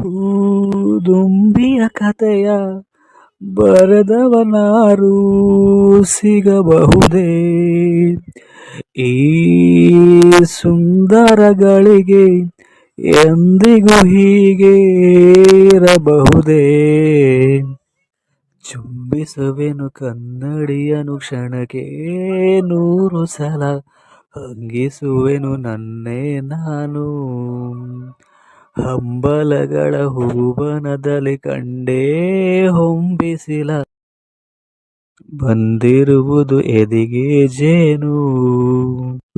ಹೂದುಂಬಿಯ ಕಥೆಯ ಬರೆದವನಾರು ಸಿಗಬಹುದೇ? ಈ ಸುಂದರಗಳಿಗೆ ಎಂದಿಗೂ ಹೀಗೆ ಇರಬಹುದೇ? ಚುಂಬಿಸುವೆನು ಕನ್ನಡಿಯನು ಕ್ಷಣಕ್ಕೆ ನೂರು ಸಲ ಹಂಗಿಸುವೆನು ನನ್ನೇ ನಾನು. ಹಂಬಲಗಳ ಹೂಬನದಲ್ಲಿ ಕಂಡೇ ಹೊಂಬಿಸಿಲ. ಬಂದಿರುವುದು ಎದಿಗೆ ಜೇನು.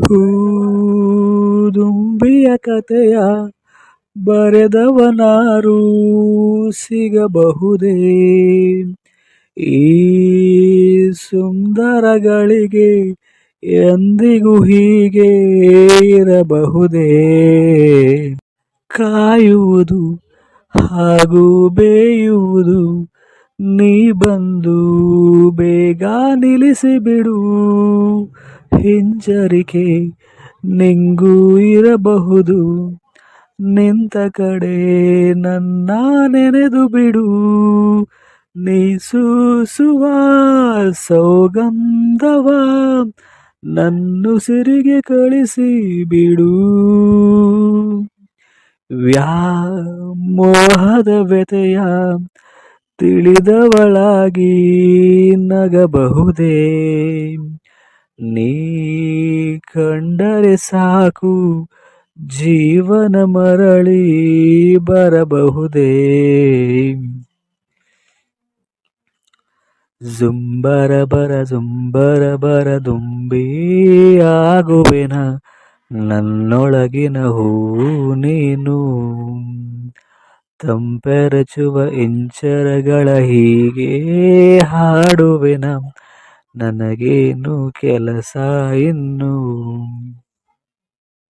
ಹೂದುಂಬಿಯ ಕಥೆಯ ಬರೆದವನಾರು ಸಿಗಬಹುದೇ? ಈ ಸುಂದರಗಳಿಗೆ ಎಂದಿಗೂ ಹೀಗೆ ಇರಬಹುದೇ? ಕಾಯುವುದು ಹಾಗೂ ಬೇಯುವುದು, ನೀ ಬಂದು ಬೇಗ ನಿಲ್ಲಿಸಿಬಿಡು. ಹಿಂಜರಿಕೆ ನಿಂಗೂ ಇರಬಹುದು, ನಿಂತ ಕಡೆ ನನ್ನ ನೆನೆದು ಬಿಡು. ನೀ ಸೂಸುವ ಸೌಗಂಧವ ನನ್ನುಸಿರಿಗೆ ಕಳಿಸಿ ಬಿಡು ವ್ಯಾಮೋಹದ ವ್ಯತೆಯ ತಿಳಿದವಳಾಗಿ ನಗಬಹುದೇ. ನೀ ಕಂಡರೆ ಸಾಕು ಜೀವನ ಮರಳಿ ಬರಬಹುದೇ. ಜುಂಬರ ಬರ ಜುಂಬರ ಬರ ದುಂಬಿ ಆಗುವೆನ ನನ್ನೊಳಗಿನ ಹೂವು ನೀನು. ತಂಪೆರಚುವ ಇಂಚರಗಳ ಹೀಗೆ ಹಾಡುವೆನ. ನನಗೇನು ಕೆಲಸ ಇನ್ನು?